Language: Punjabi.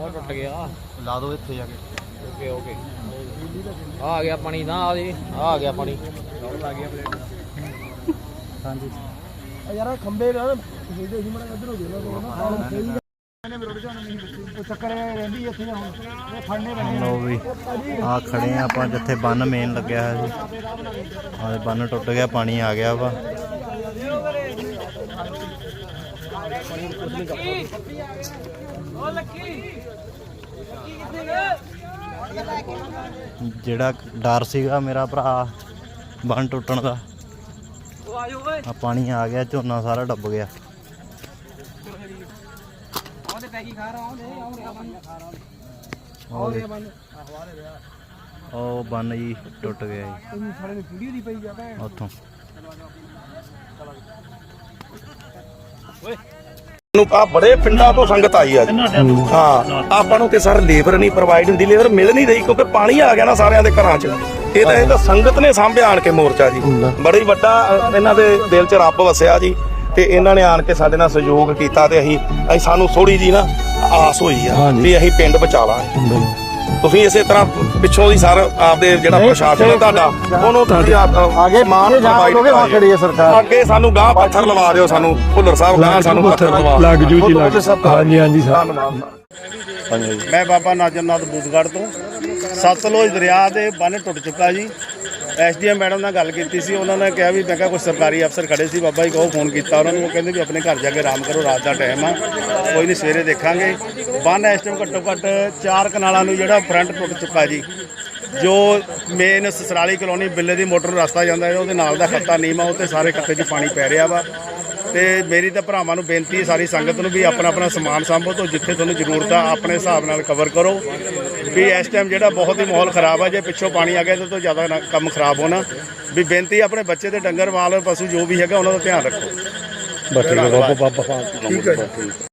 ਉਹ ਟੁੱਟ ਗਿਆ। ਲਾ ਦੋ ਇੱਥੇ ਜਾ ਕੇ। Okay okay. ਆ ਆ ਗਿਆ ਪਾਣੀ ਨਾ ਆ ਜੀ ਆ ਆ ਗਿਆ ਪਾਣੀ। ਹਾਂਜੀ। ਯਾਰ ਖੰਬੇ ਨਾ ਜਿਹਦੇ ਸੀ ਮੜਾ ਇੱਧਰ ਹੋ। ਜਾਣਾ ਉਹ ਚੱਕਰ ਇਹ ਰਹਿੰਦੀ ਇੱਥੇ ਹੁਣ। ਇਹ ਫੜਨੇ ਪੈਣੇ ਲੋ ਵੀ ਆ ਖੜੇ ਆ ਆਪਾਂ ਜਿੱਥੇ ਬੰਨ ਮੇਨ ਲੱਗਿਆ ਹੋਇਆ ਸੀ। ਆਹ ਬੰਨ ਟੁੱਟ ਗਿਆ ਪਾਣੀ ਆ ਗਿਆ ਵਾ। ਜਿਹੜਾ ਡਰ ਸੀਗਾ ਮੇਰਾ ਭਰਾ ਬੰਨ ਟੁੱਟਣ ਦਾ। ਆ ਪਾਣੀ ਆ ਗਿਆ ਝੋਨਾ ਸਾਰਾ ਡੁੱਬ ਗਿਆ। ਆਉਂਦੇ ਉਹ ਬੰਨ ਜੀ ਟੁੱਟ ਗਿਆ ਜੀ। ਸਾਡੇ ਨੂੰ ਵੀਡੀਓ ਦੀ ਪਈ ਜਾਵੇ ਉੱਥੋਂ। ਨੂੰ ਆ ਬੜੇ ਪਿੰਡਾਂ ਤੋਂ ਸੰਗਤ ਆਈ ਆ ਜੀ। ਹਾਂ ਆਪਾਂ ਨੂੰ ਤੇ ਸਰ ਲੇਬਰ ਨਹੀਂ ਪ੍ਰੋਵਾਈਡ ਹੁੰਦੀ ਲੇਬਰ ਮਿਲ ਨਹੀਂ ਰਹੀ ਕਿਉਂਕਿ ਪਾਣੀ ਆ ਗਿਆ ਨਾ ਸਾਰਿਆਂ ਦੇ ਘਰਾਂ 'ਚ। ਇਹ ਤਾਂ ਇਹ ਤਾਂ ਸੰਗਤ ਨੇ ਸਾਂਭਿਆ ਆਣ ਕੇ ਮੋਰਚਾ ਜੀ। ਬੜੀ ਵੱਡਾ ਅ, ਇਹਨਾਂ ਦੇ ਦਿਲ 'ਚ ਰੱਬ ਵਸਿਆ ਜੀ ਤੇ ਇਹਨਾਂ ਨੇ ਆਣ ਕੇ ਸਾਡੇ ਨਾਲ ਸਹਿਯੋਗ ਕੀਤਾ ਤੇ ਅਸੀਂ ਅਸੀਂ ਸਾਨੂੰ ਥੋੜੀ ਜੀ ਨਾ ਆਸ ਹੋਈ ਆ ਵੀ ਅਸੀਂ ਪਿੰਡ ਬਚਾ ਲਾਂਗੇ ਤੁਸੀਂ ਇਸੇ ਤਰ੍ਹਾਂ ਪਿੱਛੋਂ ਦੀ ਸਰ ਆਪਦੇ ਜਿਹੜਾ ਪ੍ਰਸ਼ਾਸਨ ਹੈ ਤੁਹਾਡਾ ਉਹਨੂੰ ਤੁਸੀਂ ਆਗੇ ਮਾਨ provide ਕਰਾਇਓ। ਹੈ ਸਰਕਾਰ। ਅੱਗੇ ਸਾਨੂੰ ਗਾਂ ਪੱਥਰ ਲਵਾ ਦਿਓ ਸਾਨੂੰ ਭੁੱਲਰ ਸਾਹਿਬ ਗਾਂ ਸਾਨੂੰ ਪੱਥਰ ਲਵਾ ਲੱਗ ਜੂ ਜੀ ਲੱਗ ਹਾਂਜੀ ਹਾਂਜੀ ਧੰਨਵਾਦ। ਮੈਂ ਬਾਬਾ ਨਾਜਰਨਾਥ ਬੂਦਗੜ੍ਹ ਤੋਂ ਸਤਲੁਜ ਦਰਿਆ ਦੇ ਬੰਨ ਟੁੱਟ ਚੁੱਕਾ ਜੀ। ਐਸਡੀਐਮ ਮੈਡਮ ਨਾਲ ਗੱਲ ਕੀਤੀ ਸੀ, ਉਹਨਾਂ ਨੇ ਕਿਹਾ ਵੀ ਮੈਂ ਕਿਹਾ ਕੋਈ ਸਰਕਾਰੀ ਅਫਸਰ ਖੜੇ ਸੀ, ਬਾਬਾ ਜੀ ਕਹੋ ਫੋਨ ਕੀਤਾ, ਉਹਨਾਂ ਨੂੰ ਉਹ ਕਹਿੰਦੇ ਵੀ ਆਪਣੇ ਘਰ ਜਾ ਕੇ ਆਰਾਮ ਕਰੋ, ਰਾਤ ਦਾ ਟਾਈਮ ਆ, ਕੋਈ ਨਹੀਂ ਸਵੇਰੇ ਦੇਖਾਂਗੇ। ਬੰਨ ਇਸ ਟਾਈਮ ਘੱਟੋ ਘੱਟ ਚਾਰ ਕਨਾਲਾਂ ਨੂੰ ਜਿਹੜਾ ਫਰੰਟ ਟੁੱਟ ਚੁੱਕਾ ਜੀ, ਜੋ ਮੇਨ ਸਸਰਾਲੀ ਕਲੋਨੀ ਬਿੱਲੇ ਦੀ ਮੋਟਰ ਨੂੰ ਰਸਤਾ ਜਾਂਦਾ ਹੈ, ਉਹਦੇ ਨਾਲ ਦਾ ਖੱਤਾ ਨੀਮਾ ਉੱਤੇ ਸਾਰੇ ਖੱਤੇ 'ਚ ਪਾਣੀ ਪੈ ਰਿਹਾ ਵਾ। ਤੇ ਮੇਰੀ ਤਾਂ ਭਰਾਵਾਂ ਨੂੰ ਬੇਨਤੀ ਹੈ, ਸਾਰੀ ਸੰਗਤ ਨੂੰ ਵੀ ਆਪਣਾ ਆਪਣਾ ਸਮਾਨ ਸਾਂਭੋ ਤੋਂ ਜਿੱਥੇ ਤੁਹਾਨੂੰ ਜ਼ਰੂਰਤ ਆ, ਆਪਣੇ ਹਿਸਾਬ ਨਾਲ ਕਵਰ ਕਰੋ। ਵੀ ਇਸ ਟਾਈਮ ਜਿਹੜਾ ਬਹੁਤ ਹੀ ਮਾਹੌਲ ਖਰਾਬ ਆ ਜੇ ਪਿੱਛੋਂ ਪਾਣੀ ਆ ਗਿਆ ਤਾਂ ਤੋਂ ਜ਼ਿਆਦਾ ਕੰਮ ਖਰਾਬ ਹੋਣਾ। ਵੀ ਬੇਨਤੀ ਆਪਣੇ ਬੱਚੇ ਤੇ ਡੰਗਰ ਮਾਲ ਪਸ਼ੂ ਜੋ ਵੀ ਹੈਗਾ ਉਹਨਾਂ ਦਾ ਧਿਆਨ ਰੱਖੋ। ਠੀਕ ਹੈ